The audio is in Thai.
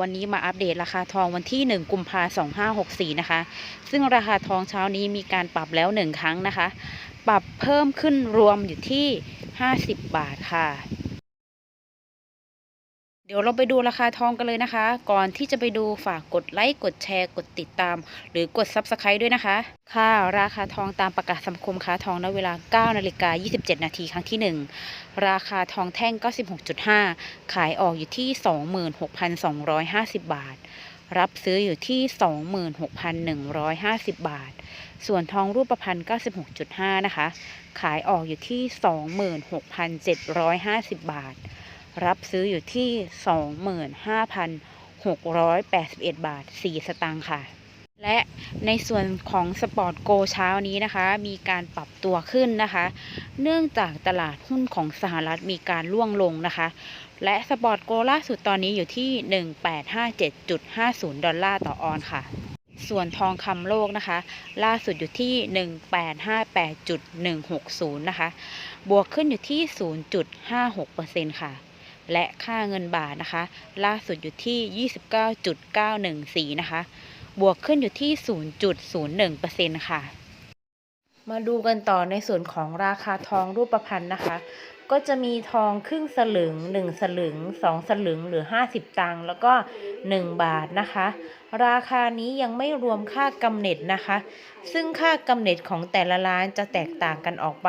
วันนี้มาอัปเดตราคาทองวันที่ 1 กุมภาพันธ์2564นะคะ ซึ่งราคาทองเช้านี้มีการปรับแล้ว1ครั้งนะคะ ปรับเพิ่มขึ้นรวมอยู่ที่ 50 บาทค่ะ เดี๋ยวเราไปดูราคาทองกันเลยนะคะ ก่อนที่จะไปดูฝากกดไลค์กดแชร์กดติดตาม หรือกด Subscribe ด้วยนะคะ ค่ะราคาทองตามประกาศสมาคมค้าทองณเวลา 9 นาฬิกา 27 นาทีครั้งที่ 1 ราคาทองแท่ง 96.5 ขายออกอยู่ที่ 26,250 บาท รับซื้ออยู่ที่ 26,150 บาท ส่วนทองรูปพรรณ96.5 นะคะ ขายออกอยู่ที่ 26,750 บาท รับซื้ออยู่ที่ 25,681 บาท 4 สตางค์ค่ะ และในส่วนของสปอร์ตโกเช้านี้นะคะ มีการปรับตัวขึ้นนะคะ เนื่องจากตลาดหุ้นของสหรัฐมีการร่วงลงนะคะ และสปอร์ตโกล่าสุดตอนนี้อยู่ที่ 1857.50 ดอลลาร์ต่อออนซ์ค่ะส่วนทองคำโลกนะคะ ล่าสุดอยู่ที่ 1858.160 นะคะ บวกขึ้นอยู่ที่ 0.56%ค่ะ และค่าเงินบาทนะคะ ล่าสุดอยู่ที่ 29.914 นะคะ บวกขึ้นอยู่ที่ 0.01%ค่ะ มาดูกันต่อในส่วนของราคาทองรูปพรรณนะคะ ก็จะมีทองครึ่งสลึง 1 สลึง 2 สลึงหรือ 50 ตังค์แล้วก็ 1 บาทนะคะ ราคานี้ยังไม่รวมค่ากำเนิดนะคะ ซึ่งค่ากำเนิดของแต่ละร้านจะแตกต่างกันออกไป